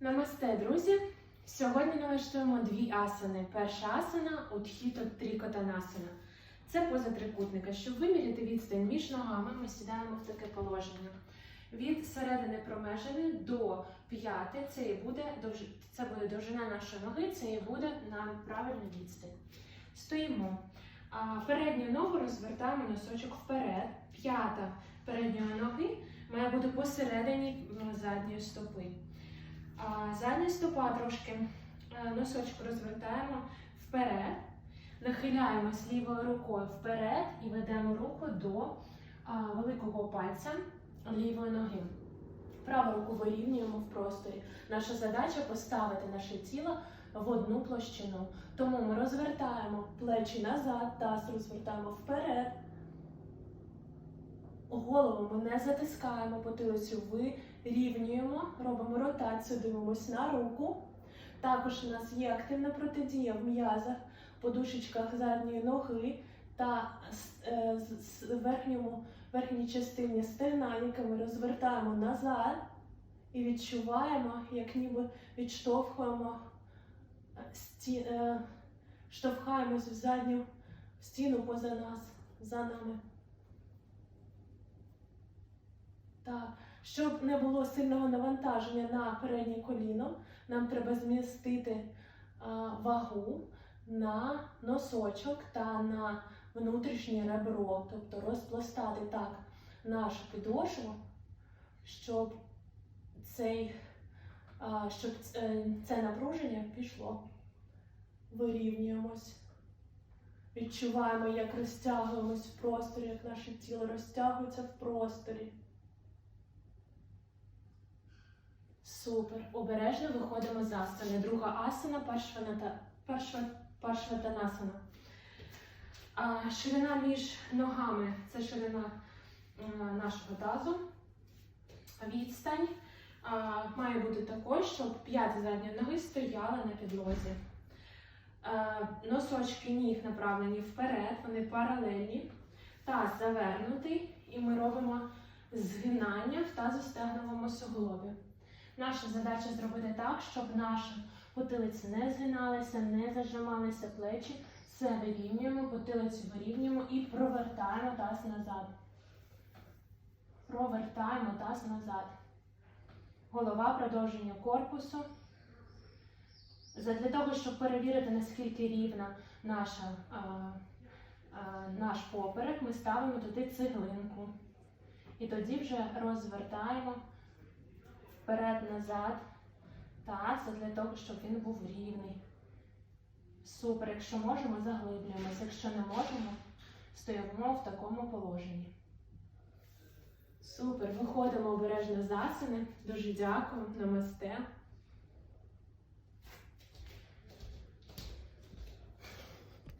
Намасте, друзі! Сьогодні налаштуємо дві асани. Перша асана Утхіто Трікотанасана. Це поза трикутника. Щоб виміряти відстань між ногами, ми сідаємо в таке положення. Від середини промежини до п'яти це і це буде довжина нашої ноги, це і буде нам правильна відстань. Стоїмо. Передню ногу розвертаємо носочок вперед. П'ята передньої ноги має бути посередині задньої стопи. Задня стопа трошки е, носочок розвертаємо вперед, нахиляємось лівою рукою вперед і ведемо руку до великого пальця лівої ноги. Праву руку вирівнюємо в просторі. Наша задача поставити наше тіло в одну площину. Тому ми розвертаємо плечі назад, таз розвертаємо вперед. Голову ми не затискаємо, потилицю вирівнюємо, робимо ротацію, дивимось на руку. Також у нас є активна протидія в м'язах, подушечках задньої ноги та е, верхньому, верхній частині стегна, яке ми розвертаємо назад і відчуваємо, як ніби відштовхуємо е, сті, е, штовхаємось в задню стіну поза нас, за нами. Так, щоб не було сильного навантаження на переднє коліно, нам треба змістити а, вагу на носочок та на внутрішнє ребро, тобто розпластати так нашу підошву, щоб цей, а, щоб це, це напруження пішло. Вирівнюємось. Відчуваємо, як розтягуємось в просторі, як наше тіло розтягується в просторі. Супер. Обережно виходимо з асани. Друга асана паршваната, паршва, паршватанасана. А, ширина між ногами це ширина а, нашого тазу. Відстань а, має бути такою, щоб п'яти задньої ноги стояли на підлозі. А, носочки ніг направлені вперед, вони паралельні. Таз завернутий, і ми робимо згинання в тазостегновому суглобі. Наша задача зробити так, щоб наша потилиця не згиналася, не зажималися плечі. Все вирівнюємо, потилицю вирівнюємо і провертаємо таз назад. Провертаємо таз назад. Голова продовження корпусу. Для того, щоб перевірити, наскільки рівна наша, а, а, наш поперек, ми ставимо туди цеглинку. І тоді вже розвертаємо вперед-назад. Так, це для того, щоб він був рівний. Супер. Якщо можемо, заглиблюємося. Якщо не можемо, стоїмо в такому положенні. Супер. Виходимо обережно з асани. Дуже дякую. Намасте.